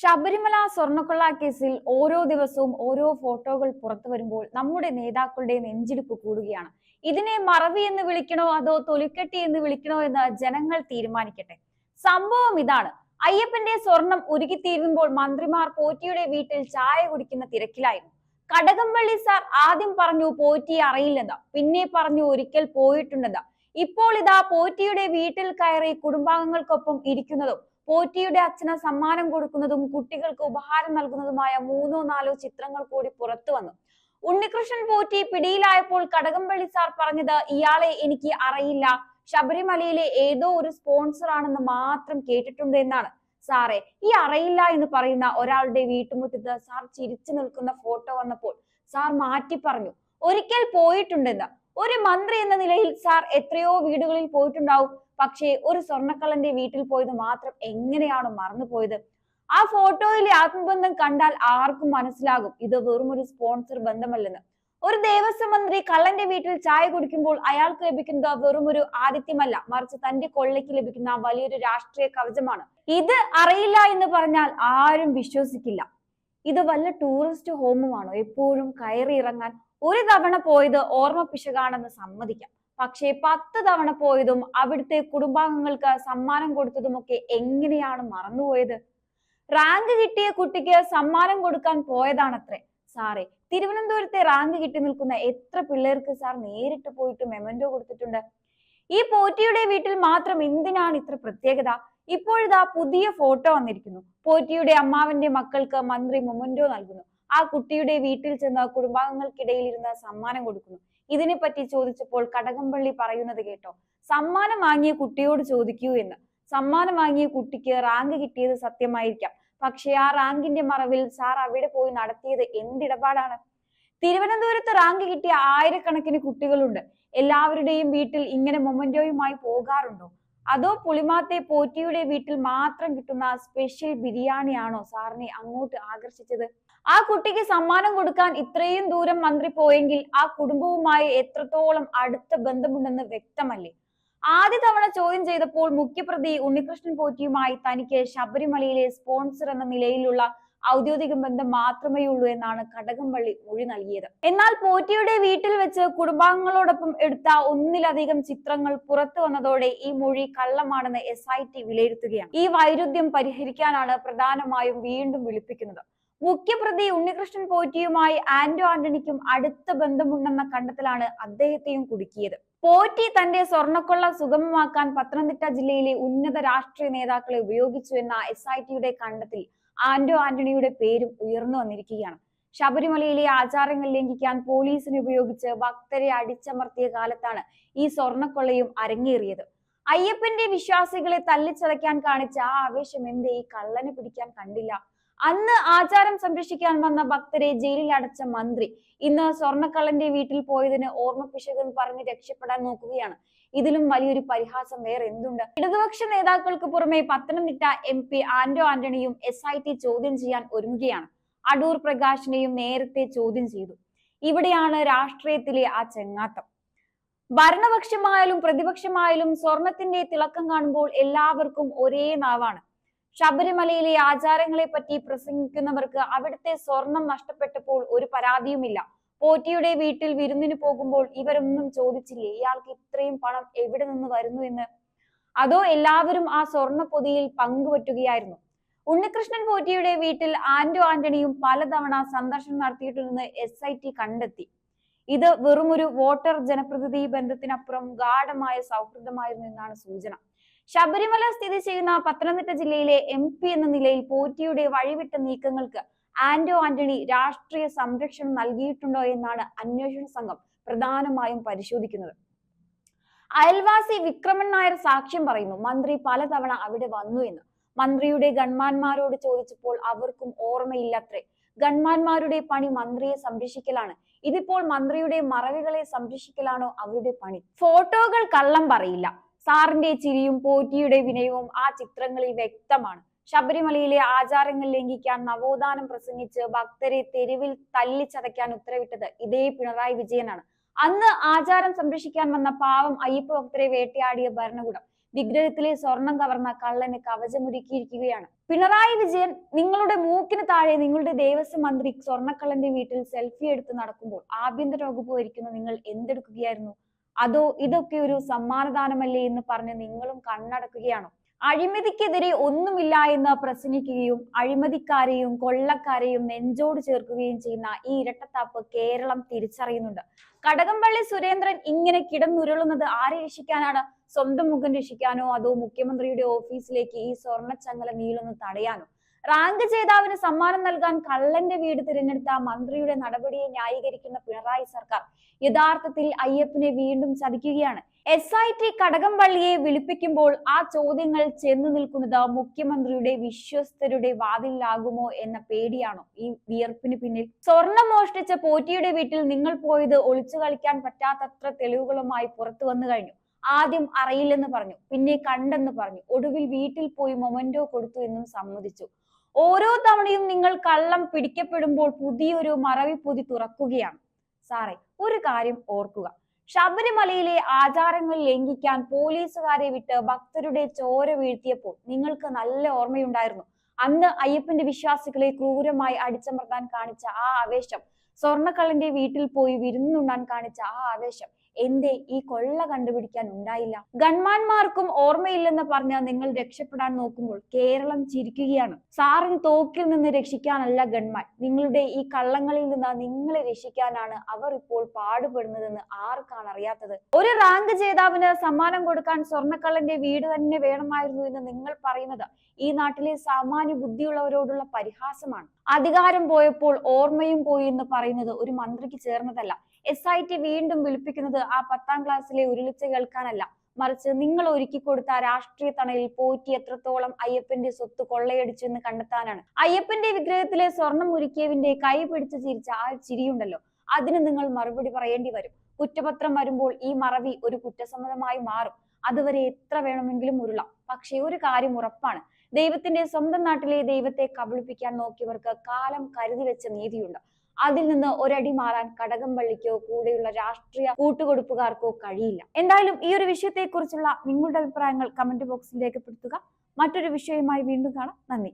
ശബരിമല സ്വർണക്കൊള്ള കേസിൽ ഓരോ ദിവസവും ഓരോ ഫോട്ടോകൾ പുറത്തു വരുമ്പോൾ നമ്മുടെ നേതാക്കളുടെ നെഞ്ചിടിപ്പ് കൂടുകയാണ്. ഇതിനെ മറവി എന്ന് വിളിക്കണോ അതോ തൊലിക്കെട്ടി എന്ന് വിളിക്കണോ എന്ന് ജനങ്ങൾ തീരുമാനിക്കട്ടെ? സംഭവം ഇതാണ്. അയ്യപ്പന്റെ സ്വർണം ഉരുകിത്തീരുമ്പോൾ മന്ത്രിമാർ പോറ്റിയുടെ വീട്ടിൽ ചായ കുടിക്കുന്ന തിരക്കിലായിരുന്നു. കടകംപള്ളി സാർ ആദ്യം പറഞ്ഞു പോറ്റിയെ അറിയില്ലെന്ന് പിന്നെ പറഞ്ഞു ഒരിക്കൽ പോയിട്ടുണ്ടെന്ന്. ഇപ്പോൾ ഇതാ പോറ്റിയുടെ വീട്ടിൽ കയറി കുടുംബാംഗങ്ങൾക്കൊപ്പം ഇരിക്കുന്നതും പോറ്റിയുടെ അച്ഛന് സമ്മാനം കൊടുക്കുന്നതും കുട്ടികൾക്ക് ഉപഹാരം നൽകുന്നതുമായ മൂന്നോ നാലോ ചിത്രങ്ങൾ കൂടി പുറത്തു വന്നു. ഉണ്ണികൃഷ്ണൻ പോറ്റി പിടിയിലായപ്പോൾ കടകംപള്ളി സാർ പറഞ്ഞത് ഇയാളെ എനിക്ക് അറിയില്ല. ശബരിമലയിലെ ഏതോ ഒരു സ്പോൺസർ ആണെന്ന് മാത്രം കേട്ടിട്ടുണ്ട് എന്നാണ്. സാറേ ഈ അറിയില്ല എന്ന് പറയുന്ന ഒരാളുടെ വീട്ടുമുറ്റത്ത് സാർ ചിരിച്ചു നിൽക്കുന്ന ഫോട്ടോ വന്നപ്പോൾ സാർ മാറ്റി പറഞ്ഞു ഒരിക്കൽ പോയിട്ടുണ്ടെന്ന്. ഒരു മന്ത്രി എന്ന നിലയിൽ സാർ എത്രയോ വീടുകളിൽ പോയിട്ടുണ്ടാവും. പക്ഷേ ഒരു സ്വർണക്കള്ളന്റെ വീട്ടിൽ പോയത് മാത്രം എങ്ങനെയാണ് മറന്നുപോയത്. ആ ഫോട്ടോയിലെ ആത്മബന്ധം കണ്ടാൽ ആർക്കും മനസ്സിലാകും. ഇത് വെറും ഒരു സ്പോൺസർ ബന്ധമല്ലെന്ന്. ഒരു ദേവസ്വം മന്ത്രി കള്ളന്റെ വീട്ടിൽ ചായ കുടിക്കുമ്പോൾ അയാൾക്ക് ലഭിക്കുന്നത് വെറും ഒരു ആദിത്യമല്ല മറിച്ച് തന്റെ കൊള്ളയ്ക്ക് ലഭിക്കുന്ന വലിയൊരു രാഷ്ട്രീയ കവചമാണ്. ഇത് അറിയില്ല എന്ന് പറഞ്ഞാൽ ആരും വിശ്വസിക്കില്ല. ഇത് വല്ല ടൂറിസ്റ്റ് ഹോമുമാണോ? എപ്പോഴും കയറി ഇറങ്ങാൻ ഒരു തവണ പോയത് ഓർമ്മ പിശകാണെന്ന് സമ്മതിക്കാം. പക്ഷേ പത്ത് തവണ പോയതും അവിടുത്തെ കുടുംബാംഗങ്ങൾക്ക് സമ്മാനം കൊടുത്തതുമൊക്കെ എങ്ങനെയാണ് മറന്നുപോയത്? റാങ്ക് കിട്ടിയ കുട്ടിക്ക് സമ്മാനം കൊടുക്കാൻ പോയതാണത്രേ. സാറേ തിരുവനന്തപുരത്തെ റാങ്ക് കിട്ടി നിൽക്കുന്ന എത്ര പിള്ളേർക്ക് സാർ നേരിട്ട് പോയിട്ട് മെമന്റോ കൊടുത്തിട്ടുണ്ട്? ഈ പോറ്റിയുടെ വീട്ടിൽ മാത്രം എന്തിനാണ് ഇത്ര പ്രത്യേകത? ഇപ്പോഴിതാ പുതിയ ഫോട്ടോ വന്നിരിക്കുന്നു. പോറ്റിയുടെ അമ്മാവന്റെ മക്കൾക്ക് മന്ത്രി മൊമന്റോ നൽകുന്നു. ആ കുട്ടിയുടെ വീട്ടിൽ ചെന്ന് കുടുംബാംഗങ്ങൾക്കിടയിൽ ഇരുന്ന് സമ്മാനം കൊടുക്കുന്നു. ഇതിനെപ്പറ്റി ചോദിച്ചപ്പോൾ കടകംപള്ളി പറയുന്നത് കേട്ടോ സമ്മാനം വാങ്ങിയ കുട്ടിയോട് ചോദിക്കൂ എന്ന്. സമ്മാനം വാങ്ങിയ കുട്ടിക്ക് റാങ്ക് കിട്ടിയത് സത്യമായിരിക്കാം. പക്ഷെ ആ റാങ്കിന്റെ മറവിൽ സാർ അവിടെ പോയി നടത്തിയത് എന്തിടപാടാണ്? തിരുവനന്തപുരത്ത് റാങ്ക് കിട്ടിയ ആയിരക്കണക്കിന് കുട്ടികളുണ്ട്. എല്ലാവരുടെയും വീട്ടിൽ ഇങ്ങനെ മൊമന്റോയുമായി പോകാറുണ്ടോ? അതോ പുളിമാത്തെ പോറ്റിയുടെ വീട്ടിൽ മാത്രം കിട്ടുന്ന സ്പെഷ്യൽ ബിരിയാണി ആണോ സാറിനെ അങ്ങോട്ട് ആകർഷിച്ചത്? ആ കുട്ടിക്ക് സമ്മാനം കൊടുക്കാൻ ഇത്രയും ദൂരം മന്ത്രി പോയെങ്കിൽ ആ കുടുംബവുമായി എത്രത്തോളം അടുത്ത ബന്ധമുണ്ടെന്ന് വ്യക്തമല്ലേ? ആദ്യ തവണ ചോദ്യം ചെയ്തപ്പോൾ മുഖ്യപ്രതി ഉണ്ണികൃഷ്ണൻ പോറ്റിയുമായി തനിക്ക് ശബരിമലയിലെ സ്പോൺസർ എന്ന നിലയിലുള്ള ഔദ്യോഗിക ബന്ധം മാത്രമേ ഉള്ളൂ എന്നാണ് കടകംപള്ളി മൊഴി നൽകിയത്. എന്നാൽ പോറ്റിയുടെ വീട്ടിൽ വെച്ച് കുടുംബാംഗങ്ങളോടൊപ്പം എടുത്ത ഒന്നിലധികം ചിത്രങ്ങൾ പുറത്തു വന്നതോടെ ഈ മൊഴി കള്ളമാണെന്ന് എസ് ഐ ടി വിലയിരുത്തുകയാണ്. ഈ വൈരുദ്ധ്യം പരിഹരിക്കാനാണ് പ്രധാനമായും വീണ്ടും വിളിപ്പിക്കുന്നത്. മുഖ്യപ്രതി ഉണ്ണികൃഷ്ണൻ പോറ്റിയുമായി ആന്റോ ആന്റണിക്കും അടുത്ത ബന്ധമുണ്ടെന്ന കണ്ടെത്തലാണ് അദ്ദേഹത്തെയും കുടുക്കിയത്. പോറ്റി തന്റെ സ്വർണക്കൊള്ള സുഗമമാക്കാൻ പത്തനംതിട്ട ജില്ലയിലെ ഉന്നത രാഷ്ട്രീയ നേതാക്കളെ ഉപയോഗിച്ചു എന്ന എസ് ഐ ടിയുടെ കണ്ടെത്തൽ ആന്റോ ആന്റണിയുടെ പേരും ഉയർന്നു വന്നിരിക്കുകയാണ്. ശബരിമലയിലെ ആചാരങ്ങൾ ലംഘിക്കാൻ പോലീസിനെ ഉപയോഗിച്ച് ഭക്തരെ അടിച്ചമർത്തിയ കാലത്താണ് ഈ സ്വർണക്കൊള്ളയും അരങ്ങേറിയത്. അയ്യപ്പന്റെ വിശ്വാസികളെ തല്ലിച്ചതയ്ക്കാൻ കാണിച്ച ആ ആവേശം എന്തേ? ഈ കള്ളനെ പിടിക്കാൻ കണ്ടില്ല. അന്ന് ആചാരം സംരക്ഷിക്കാൻ വന്ന ഭക്തരെ ജയിലിൽ അടച്ച മന്ത്രി ഇന്ന് സ്വർണക്കള്ളന്റെ വീട്ടിൽ പോയതിന് ഓർമ്മപ്പിശകെന്ന് പറഞ്ഞ് രക്ഷപ്പെടാൻ നോക്കുകയാണ്. ഇതിലും വലിയൊരു പരിഹാസം വേറെ എന്തുണ്ട്? ഇടതുപക്ഷ നേതാക്കൾക്ക് പുറമെ പത്തനംതിട്ട എം പി ആന്റോ ആന്റണിയും എസ് ഐ ടി ചോദ്യം ചെയ്യാൻ ഒരുങ്ങുകയാണ്. അടൂർ പ്രകാശിനെയും നേരത്തെ ചോദ്യം ചെയ്തു. ഇവിടെയാണ് രാഷ്ട്രീയത്തിലെ ആ ചെങ്ങാത്തം. ഭരണപക്ഷമായാലും പ്രതിപക്ഷമായാലും സ്വർണത്തിന്റെ തിളക്കം കാണുമ്പോൾ എല്ലാവർക്കും ഒരേ നാവാണ്. ശബരിമലയിലെ ആചാരങ്ങളെ പറ്റി പ്രസംഗിക്കുന്നവർക്ക് അവിടുത്തെ സ്വർണം നഷ്ടപ്പെട്ടപ്പോൾ ഒരു പരാതിയുമില്ല. പോറ്റിയുടെ വീട്ടിൽ വിരുന്നിന് പോകുമ്പോൾ ഇവരൊന്നും ചോദിച്ചില്ലേ. ഇയാൾക്ക് ഇത്രയും പണം എവിടെ നിന്ന് വരുന്നു എന്ന്? അതോ എല്ലാവരും ആ സ്വർണ പൊതിയിൽ പങ്കുപറ്റുകയായിരുന്നു ഉണ്ണികൃഷ്ണൻ പോറ്റിയുടെ വീട്ടിൽ ആന്റോ ആന്റണിയും പലതവണ സന്ദർശനം നടത്തിയിട്ടുണ്ടെന്ന് എസ് ഐ ടി കണ്ടെത്തി. ഇത് വെറുമൊരു വോട്ടർ ജനപ്രതിനിധി ബന്ധത്തിനപ്പുറം ഗാഠമായ സൗഹൃദമായിരുന്നു എന്നാണ് സൂചന. ശബരിമല സ്ഥിതി ചെയ്യുന്ന പത്തനംതിട്ട ജില്ലയിലെ എം പി എന്ന നിലയിൽ പോറ്റിയുടെ വഴിവിട്ട നീക്കങ്ങൾക്ക് ആന്റോ ആന്റണി രാഷ്ട്രീയ സംരക്ഷണം നൽകിയിട്ടുണ്ടോ എന്നാണ് അന്വേഷണ സംഘം പ്രധാനമായും പരിശോധിക്കുന്നത്. അയൽവാസി വിക്രമൻ നായർ സാക്ഷ്യം പറയുന്നു മന്ത്രി പലതവണ അവിടെ വന്നു എന്ന്. മന്ത്രിയുടെ ഗൺമാന്മാരോട് ചോദിച്ചപ്പോൾ അവർക്കും ഓർമ്മയില്ലത്രേ. ഗൺമാന്മാരുടെ പണി മന്ത്രിയെ സംരക്ഷിക്കലാണ്. ഇതിപ്പോൾ മന്ത്രിയുടെ മറവികളെ സംരക്ഷിക്കലാണോ അവരുടെ പണി? ഫോട്ടോകൾ കള്ളം പറയില്ല. സാറിന്റെ ചിരിയും പോറ്റിയുടെ വിനയവും ആ ചിത്രങ്ങളിൽ വ്യക്തമാണ്. ശബരിമലയിലെ ആചാരങ്ങൾ ലംഘിക്കാൻ നവോത്ഥാനം പ്രസംഗിച്ച് ഭക്തരെ തെരുവിൽ തല്ലിച്ചതയ്ക്കാൻ ഉത്തരവിട്ടത് ഇതേ പിണറായി വിജയനാണ്. അന്ന് ആചാരം സംരക്ഷിക്കാൻ വന്ന പാവം അയ്യപ്പ ഭക്തരെ വേട്ടയാടിയ ഭരണകൂടം വിഗ്രഹത്തിലെ സ്വർണം കവർന്ന കള്ളന് കവചമൊരുക്കിയിരിക്കുകയാണ്. പിണറായി വിജയൻ നിങ്ങളുടെ മൂക്കിന് താഴെ നിങ്ങളുടെ ദേവസ്വം മന്ത്രി സ്വർണക്കള്ളന്റെ വീട്ടിൽ സെൽഫി എടുത്ത് നടക്കുമ്പോൾ ആഭ്യന്തര വകുപ്പ് ഭരിക്കുന്ന നിങ്ങൾ എന്തെടുക്കുകയായിരുന്നു? അതോ ഇതൊക്കെ ഒരു സമ്മാനദാനമല്ലേ എന്ന് പറഞ്ഞ് നിങ്ങളും കണ്ണടക്കുകയാണോ. അഴിമതിക്കെതിരെ ഒന്നുമില്ല എന്ന് പ്രസംഗിക്കുകയും അഴിമതിക്കാരെയും കൊള്ളക്കാരെയും നെഞ്ചോട് ചേർക്കുകയും ചെയ്യുന്ന ഈ ഇരട്ടത്താപ്പ് കേരളം തിരിച്ചറിയുന്നുണ്ട്. കടകംപള്ളി സുരേന്ദ്രൻ ഇങ്ങനെ കിടന്നുരുളുന്നത് ആരെ രക്ഷിക്കാനാണ്? സ്വന്തം മുഖം രക്ഷിക്കാനോ അതോ മുഖ്യമന്ത്രിയുടെ ഓഫീസിലേക്ക് ഈ സ്വർണച്ചങ്ങല നീളുന്നു തടയാനോ? റാങ്ക് ജേതാവിന് സമ്മാനം നൽകാൻ കള്ളന്റെ വീട് തിരഞ്ഞെടുത്ത മന്ത്രിയുടെ നടപടിയെ ന്യായീകരിക്കുന്ന പിണറായി സർക്കാർ യഥാർത്ഥത്തിൽ അയ്യപ്പനെ വീണ്ടും ചതിക്കുകയാണ്. എസ് ഐ ടി കടകംപള്ളിയെ വിളിപ്പിക്കുമ്പോൾ ആ ചോദ്യങ്ങൾ ചെന്നു നിൽക്കുന്നത് മുഖ്യമന്ത്രിയുടെ വിശ്വസ്തരുടെ വാതിലാകുമോ എന്ന പേടിയാണോ ഈ വിയർപ്പിന് പിന്നിൽ? സ്വർണം മോഷ്ടിച്ച പോറ്റിയുടെ വീട്ടിൽ നിങ്ങൾ പോയത് ഒളിച്ചു കളിക്കാൻ പറ്റാത്തത്ര തെളിവുകളുമായി പുറത്തു വന്നു കഴിഞ്ഞു. ആദ്യം അറിയില്ലെന്ന് പറഞ്ഞു പിന്നെ കണ്ടെന്ന് പറഞ്ഞു. ഒടുവിൽ വീട്ടിൽ പോയി മൊമന്റോ കൊടുത്തു എന്നും സമ്മതിച്ചു. ഓരോ തവണയും നിങ്ങൾ കള്ളം പിടിക്കപ്പെടുമ്പോൾ പുതിയൊരു മറവിപ്പൊതി തുറക്കുകയാണ്. സാറേ ഒരു കാര്യം ഓർക്കുക. ശബരിമലയിലെ ആചാരങ്ങൾ ലംഘിക്കാൻ പോലീസുകാരെ വിട്ട് ഭക്തരുടെ ചോര വീഴ്ത്തിയപ്പോൾ നിങ്ങൾക്ക് നല്ല ഓർമ്മയുണ്ടായിരുന്നു. അന്ന് അയ്യപ്പന്റെ വിശ്വാസികളെ ക്രൂരമായി അടിച്ചമർത്താൻ കാണിച്ച ആ ആവേശം സ്വർണക്കള്ളന്റെ വീട്ടിൽ പോയി വിരുന്നുണ്ണാൻ കാണിച്ച ആ ആവേശം എന്തേ ഈ കൊള്ള കണ്ടുപിടിക്കാൻ ഉണ്ടായില്ല? ഗൺമാന്മാർക്കും ഓർമ്മയില്ലെന്ന് പറഞ്ഞ് നിങ്ങൾ രക്ഷപ്പെടാൻ നോക്കുമ്പോൾ കേരളം ചിരിക്കുകയാണ്. സാറിന് തോക്കിൽ നിന്ന് രക്ഷിക്കാനല്ല ഗൺമാൻ. നിങ്ങളുടെ ഈ കള്ളങ്ങളിൽ നിന്ന് നിങ്ങളെ രക്ഷിക്കാനാണ് അവർ ഇപ്പോൾ പാടുപെടുന്നതെന്ന് ആർക്കാണ് അറിയാത്തത്? ഒരു റാങ്ക് ജേതാവിന് സമ്മാനം കൊടുക്കാൻ സ്വർണക്കള്ളന്റെ വീട് തന്നെ വേണമായിരുന്നു എന്ന് നിങ്ങൾ പറയുന്നത് ഈ നാട്ടിലെ സാമാന്യ ബുദ്ധിയുള്ളവരോടുള്ള പരിഹാസമാണ്. അധികാരം പോയപ്പോൾ ഓർമ്മയും പോയി എന്ന് പറയുന്നത് ഒരു മന്ത്രിക്ക് ചേർന്നതല്ല. എസ് ഐ ടി വീണ്ടും വിളിപ്പിക്കുന്നത് ആ പത്താം ക്ലാസ്സിലെ ഉരുളിച്ച കേൾക്കാനല്ല. മറിച്ച് നിങ്ങൾ ഒരുക്കി കൊടുത്ത രാഷ്ട്രീയ തണലിൽ പോറ്റി എത്രത്തോളം അയ്യപ്പന്റെ സ്വത്ത് കൊള്ളയടിച്ചു എന്ന് കണ്ടെത്താനാണ്. അയ്യപ്പന്റെ വിഗ്രഹത്തിലെ സ്വർണം ഉരുക്കിയവിന്റെ കൈ പിടിച്ച് ചിരിച്ച ആ ചിരിയുണ്ടല്ലോ. അതിന് നിങ്ങൾ മറുപടി പറയേണ്ടി വരും. കുറ്റപത്രം വരുമ്പോൾ ഈ മറവി ഒരു കുറ്റസമ്മതമായി മാറും. അതുവരെ എത്ര വേണമെങ്കിലും ഉരുളാം. പക്ഷേ ഒരു കാര്യം ഉറപ്പാണ്. ദൈവത്തിന്റെ സ്വന്തം നാട്ടിലെ ദൈവത്തെ കബളിപ്പിക്കാൻ നോക്കിയവർക്ക് കാലം കരുതി വെച്ച നീതിയുണ്ട്. അതിൽ നിന്ന് ഒരടി മാറാൻ കടകംപള്ളിക്കോ കൂടെയുള്ള രാഷ്ട്രീയ കൂട്ടുകൊടുപ്പുകാർക്കോ കഴിയില്ല. എന്തായാലും ഈ ഒരു വിഷയത്തെക്കുറിച്ചുള്ള നിങ്ങളുടെ അഭിപ്രായങ്ങൾ കമന്റ് ബോക്സിൽ രേഖപ്പെടുത്തുക. മറ്റൊരു വിഷയവുമായി വീണ്ടും കാണാം. നന്ദി.